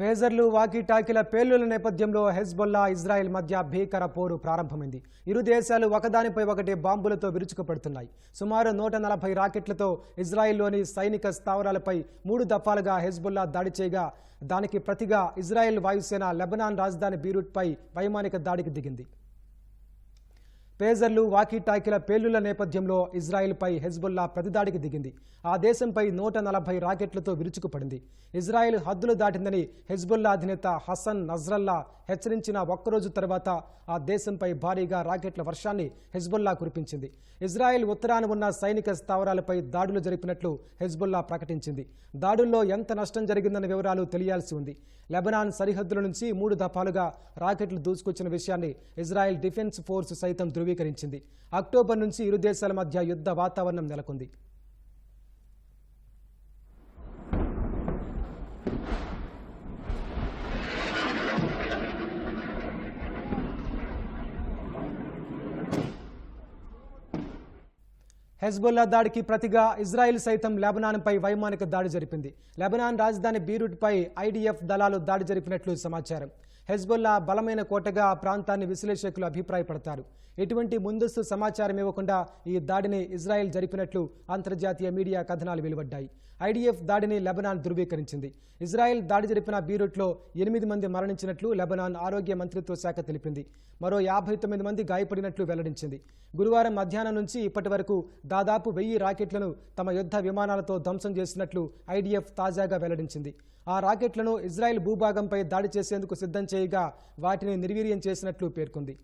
పేజర్లు వాకీటాకీల పేలుల నేపథ్యంలో Hezbollah Israel మధ్య భీకర పోరు ప్రారంభమైంది. ఇరు దేశాలు ఒకదానిపై ఒకటి బాంబులతో విరుచుకుపడుతున్నాయి. సుమారు నూట నలభై రాకెట్లతో ఇజ్రాయెల్లోని సైనిక స్థావరాలపై మూడు దఫాలుగా హెజ్బుల్లా దాడి చేయగా దానికి ప్రతిగా ఇజ్రాయెల్ వాయుసేన లెబనాన్ రాజధాని బీరూట్పై వైమానిక దాడికి దిగింది. పేజర్లు వాకీటాకీల పేలుళ్ళ నేపథ్యంలో ఇజ్రాయెల్పై హెజ్బుల్లా ప్రతిదాడికి దిగింది. ఆ దేశంపై నూట నలభై రాకెట్లతో విరుచుకుపడింది. ఇజ్రాయెల్ హద్దులు దాటిందని హెజ్బుల్లా అధినేత హసన్ నజ్రల్లా హెచ్చరించిన ఒక్కరోజు తర్వాత ఆ దేశంపై భారీగా రాకెట్ల వర్షాన్ని హెజ్బుల్లా కురిపించింది. ఇజ్రాయెల్ ఉత్తరాన ఉన్న సైనిక స్థావరాలపై దాడులు జరిపినట్లు హెజ్బుల్లా ప్రకటించింది. దాడుల్లో ఎంత నష్టం జరిగిందన్న వివరాలు తెలియాల్సి ఉంది. లెబనాన్ సరిహద్దుల నుంచి మూడు దఫాలుగా రాకెట్లు దూసుకొచ్చిన విషయాన్ని ఇజ్రాయెల్ డిఫెన్స్ ఫోర్స్ సైతం ధృవీకరించింది. అక్టోబర్ నుంచి ఇరు దేశాల మధ్య యుద్ధ వాతావరణం నెలకొంది. హెజ్బుల్లా దాడికి ప్రతిగా ఇజ్రాయెల్ సైతం లెబనాన్పై వైమానిక దాడి జరిపింది. లెబనాన్ రాజధాని బీరూట్పై ఐడిఎఫ్ దళాలు దాడి జరిపినట్లు సమాచారం. హెజ్బుల్లా బలమైన కోటగా ఆ ప్రాంతాన్ని విశ్లేషకులు అభిప్రాయపడతారు. ఎటువంటి ముందస్తు సమాచారం ఇవ్వకుండా ఈ దాడిని ఇజ్రాయెల్ జరిపినట్లు అంతర్జాతీయ మీడియా కథనాలు వెలువడ్డాయి. ఐడిఎఫ్ దాడిని లెబనాన్ ధృవీకరించింది. ఇజ్రాయెల్ దాడి జరిపిన బీరూట్లో ఎనిమిది మంది మరణించినట్లు లెబనాన్ ఆరోగ్య మంత్రిత్వ శాఖ తెలిపింది. మరో యాభై తొమ్మిది మంది గాయపడినట్లు వెల్లడించింది. గురువారం మధ్యాహ్నం నుంచి ఇప్పటి వరకు దాదాపు వెయ్యి రాకెట్లను తమ యుద్ధ విమానాలతో ధ్వంసం చేసినట్లు ఐడిఎఫ్ తాజాగా వెల్లడించింది. ఆ రాకెట్లను ఇజ్రాయెల్ భూభాగంపై దాడి చేసేందుకు సిద్ధం చేయగా వాటిని నిర్వీర్యం చేసినట్లు పేర్కొంది.